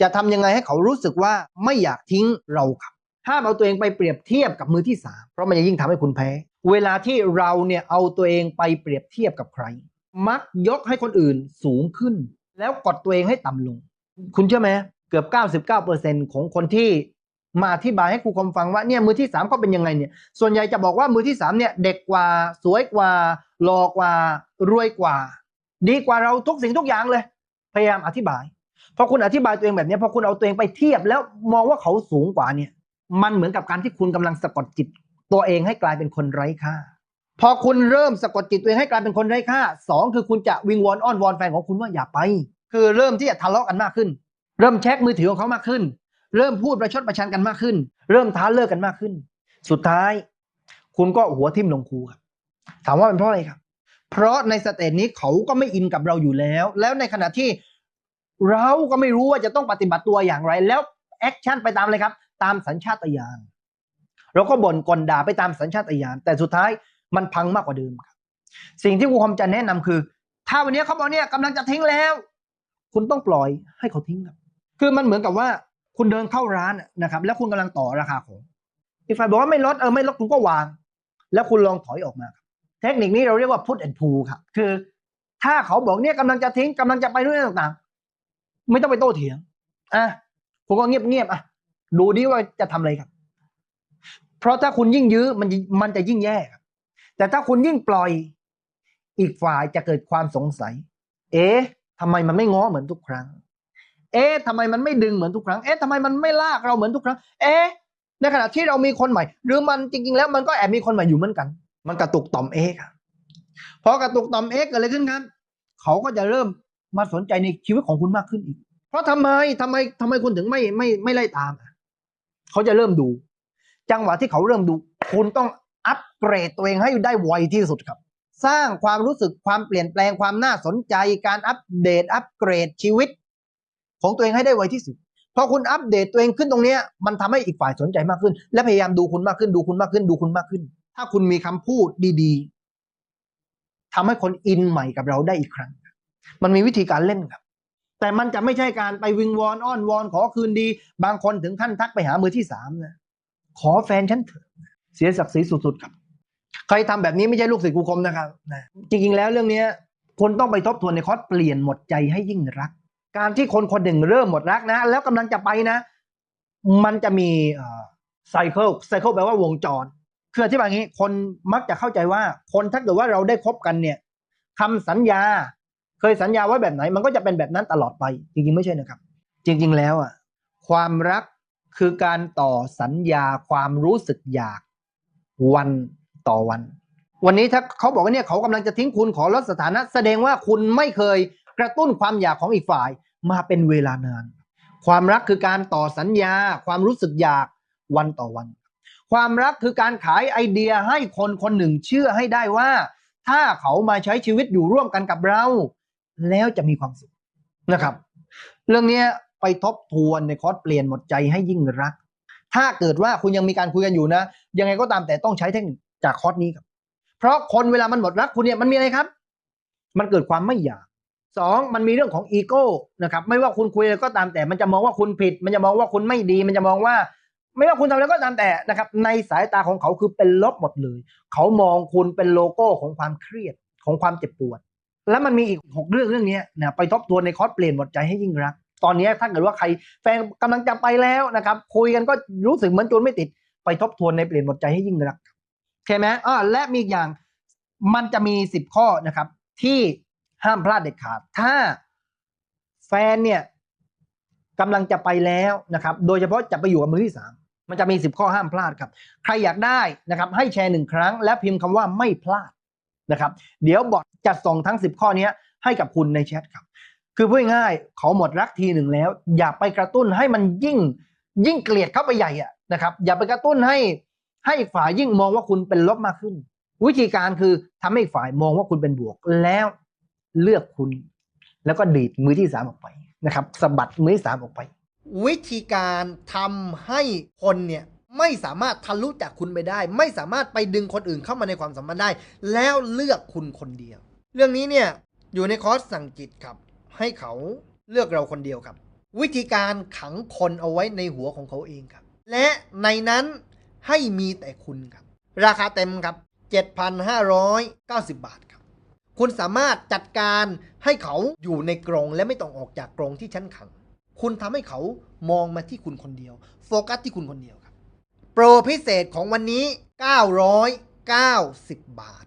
จะทำยังไงให้เขารู้สึกว่าไม่อยากทิ้งเราครับห้ามเอาตัวเองไปเปรียบเทียบกับมือที่สามเพราะมันจะยิ่งทำให้คุณแพ้ เวลาที่เราเนี่ยเอาตัวเองไปเปรียบเทียบกับใคร มักยกให้คนอื่นสูงขึ้น แล้วกดตัวเองให้ต่ำลง คุณเชื่อไหมเกือบ 99%ของคนที่มาอธิบายให้ครูคมฟังว่าเนี่ยมือที่สามเขาเป็นยังไงเนี่ย ส่วนใหญ่จะบอกว่ามือที่สามเนี่ยเด็กกว่าสวยกว่าหล่อกว่ารวยกว่า ดีกว่าเราทุกสิ่งทุกอย่างเลย พยายามอธิบาย พอคุณอธิบายตัวเองแบบนี้พอคุณเอาตัวเองไปเทียบแล้วมองว่าเขาสูงกว่าเนี่ย มันเหมือนกับการที่คุณกำลังสะกดจิตตัวเองให้กลายเป็นคนไร้ค่า พอคุณเริ่มสะกดจิตตัวเองให้กลายเป็นคนไร้ค่าสองคือคุณจะวิงวอนอ้อนวอนแฟนของคุณว่าอย่าไป คือเริ่มที่จะทะเลาะกันมากขึ้น เริ่มเช็คมือถือของเขามากขึ้น เริ่มพูดประชดประชันกันมากขึ้น เริ่มท้าเลิกกันมากขึ้น สุดท้าย คุณก็หัวทิ่มลงครูครับถามว่าเป็นเพราะอะไรครับ เพราะในสเตจนี้เขาก็ไม่อินกับเราอยู่แล้ว แล้วในขณะที่ เราก็ไม่รู้ว่าจะต้องปฏิบัติตัวอย่างไร แล้วแอคชั่นไปตามเลยครับ ตามสัญชาตญาณเราก็บ่นกลด่าไปตามสัญชาตญาณแต่สุดท้ายมันพังมากกว่าเดิมครับสิ่งที่ครูคมจะแนะนำคือ ถ้าวันนี้เขาบอกเนี่ยกำลังจะทิ้งแล้ว คุณต้องปล่อยให้เขาทิ้งครับคือมันเหมือนกับว่าคุณเดินเข้าร้านนะครับ แล้วคุณกำลังต่อราคาของอีกฝ่ายบอกว่าไม่ลดเออไม่ลดคุณก็วาง แล้วคุณลองถอยออกมา เทคนิคนี้เราเรียกว่า put and pull ครับคือ ถ้าเขาบอกเนี่ยกำลังจะทิ้งกำลังจะไปเรื่องต่าง ไม่ต้องไปโต้เถียงอะคุณก็เงียบๆอะดูดิว่าจะทำอะไรครับ เพราะถ้าคุณยิ่งยื้อมันมันจะยิ่งแย่ครับแต่ถ้าคุณยิ่งปล่อย อีกฝ่ายจะเกิดความสงสัย เอ๊ะทำไมมันไม่ง้อเหมือนทุกครั้ง เอ๊ะทำไมมันไม่ดึงเหมือนทุกครั้ง เอ๊ะทำไมมันไม่ลากเราเหมือนทุกครั้ง เอ๊ะในขณะที่เรามีคนใหม่ หรือมันจริง ๆ แล้วมันก็แอบมีคนใหม่อยู่เหมือนกัน มันกระตุกต่อมเอ๊ะครับพอกระตุกต่อมเอ๊ะเกิดอะไรขึ้นครับ เขาก็จะเริ่ม มาสนใจในชีวิตของคุณมากขึ้นอีก เพราะทำไมทำไมทำไมคุณถึงไม่ไม่ไม่ไล่ตามเขาจะเริ่มดู จังหวะที่เขาเริ่มดู คุณต้องอัปเกรดตัวเองให้ได้ไวที่สุดครับ สร้างความรู้สึกความเปลี่ยนแปลงความน่าสนใจการอัปเดต อัปเกรดชีวิต ของตัวเองให้ได้ไวที่สุดพอคุณอัปเดตตัวเองขึ้นตรงนี้มันทำให้อีกฝ่ายสนใจมากขึ้น และพยายามดูคุณมากขึ้นดูคุณมากขึ้นดูคุณมากขึ้น ถ้าคุณมีคำพูดดี ๆทำให้คนอินใหม่กับเราได้อีกครั้ง มันมีวิธีการเล่นครับ แต่มันจะไม่ใช่การไปวิงวอนอ้อนวอนขอคืนดี บางคนถึงขั้นทักไปหามือที่สามนะขอแฟนฉันเถอะเสียศักดิ์ศรีสุดๆครับ ใครทำแบบนี้ไม่ใช่ลูกศิษย์ครูคมนะครับนะจริงๆแล้วเรื่องเนี้ยคนต้องไปทบทวนในคอร์สเปลี่ยนหมดใจให้ยิ่งรัก การที่คนคนหนึ่งเริ่มหมดรักนะ แล้วกำลังจะไปนะ มันจะมีไซเคิลไซเคิลแปลว่าวงจรคืออธิบายงนี้ คนมักจะเข้าใจว่า คนถ้าเกิดว่าเราได้คบกันเนี่ยคำสัญญา เคยสัญญาไว้แบบไหน มันก็จะเป็นแบบนั้นตลอดไป จริงๆ ไม่ใช่นะครับ จริง ๆ แล้วอะความรักคือการต่อสัญญาความรู้สึกอยากวันต่อวัน วันนี้ถ้าเขาบอกว่าเนี่ยเขากำลังจะทิ้งคุณขอลดสถานะ แสดงว่าคุณไม่เคยกระตุ้นความอยากของอีกฝ่ายมาเป็นเวลานาน ความรักคือการต่อสัญญา ความรู้สึกอยากวันต่อวัน ความรักคือการขายไอเดียให้คนคนหนึ่งเชื่อให้ได้ว่า ถ้าเขามาใช้ชีวิตอยู่ร่วมกันกับเรา แล้วจะมีความสุขนะครับ เรื่องนี้ไปทบทวนในคอร์สเปลี่ยนหมดใจให้ยิ่งรัก ถ้าเกิดว่าคุณยังมีการคุยกันอยู่นะ ยังไงก็ตามแต่ต้องใช้เทคนิคจากคอร์สนี้ครับ เพราะคนเวลามันหมดรักคุณเนี่ยมันมีอะไรครับ มันเกิดความไม่อยากสองมันมีเรื่องของอีโก้นะครับ ไม่ว่าคุณคุยอะไรก็ตามแต่ มันจะมองว่าคุณผิด มันจะมองว่าคุณไม่ดี มันจะมองว่า ไม่ว่าคุณทำอะไรก็ตามแต่นะครับ ในสายตาของเขาคือเป็นลบหมดเลย เขามองคุณเป็นโลโก้ของความเครียดของความเจ็บปวด แล้วมันมีอีกหกเรื่องเรื่องนี้นะไปทบทวนในคอร์สเปลี่ยนหมดใจให้ยิ่งรัก ตอนนี้ถ้าเกิดว่าใครแฟนกำลังจะไปแล้วนะครับ คุยกันก็รู้สึกเหมือนจนไม่ติด ไปทบทวนในเปลี่ยนหมดใจให้ยิ่งรักใช่ไหมอ่าและมีอีกอย่างมันจะมีสิบข้อนะครับ ที่ห้ามพลาดเด็ดขาด ถ้าแฟนเนี่ยกำลังจะไปแล้วนะครับ โดยเฉพาะจะไปอยู่กับมือที่สามมันจะมีสิบข้อห้ามพลาดครับ ใครอยากได้นะครับ ให้แชร์หนึ่งครั้ง และพิมพ์คำว่าไม่พลาดนะครับ เดี๋ยวบอท จะส่งทั้งสิบข้อนี้ให้กับคุณในแชทครับ คือพูดง่ายๆเขาหมดรักทีหนึ่งแล้ว อย่าไปกระตุ้นให้มันยิ่งยิ่งเกลียดเข้าไปใหญ่อะนะครับ อย่าไปกระตุ้นให้ให้อีกฝ่ายยิ่งมองว่าคุณเป็นลบมากขึ้น วิธีการคือทำให้อีกฝ่ายมองว่าคุณเป็นบวกแล้วเลือกคุณ แล้วก็ดีดมือที่สามออกไปนะครับสะบัดมือที่สามออกไป วิธีการทำให้คนเนี่ยไม่สามารถทะลุจากคุณไปได้ ไม่สามารถไปดึงคนอื่นเข้ามาในความสัมพันธ์ได้ แล้วเลือกคุณคนเดียว เรื่องนี้เนี่ยอยู่ในคอร์สสั่งจิตครับ ให้เขาเลือกเราคนเดียวครับ วิธีการขังคนเอาไว้ในหัวของเขาเองครับ และในนั้นให้มีแต่คุณครับ ราคาเต็มครับ 7,590 บาทครับ คุณสามารถจัดการให้เขาอยู่ในกรงและไม่ต้องออกจากกรงที่ชั้นขัง คุณทำให้เขามองมาที่คุณคนเดียว โฟกัสที่คุณคนเดียวครับ โปรพิเศษของวันนี้ 990 บาท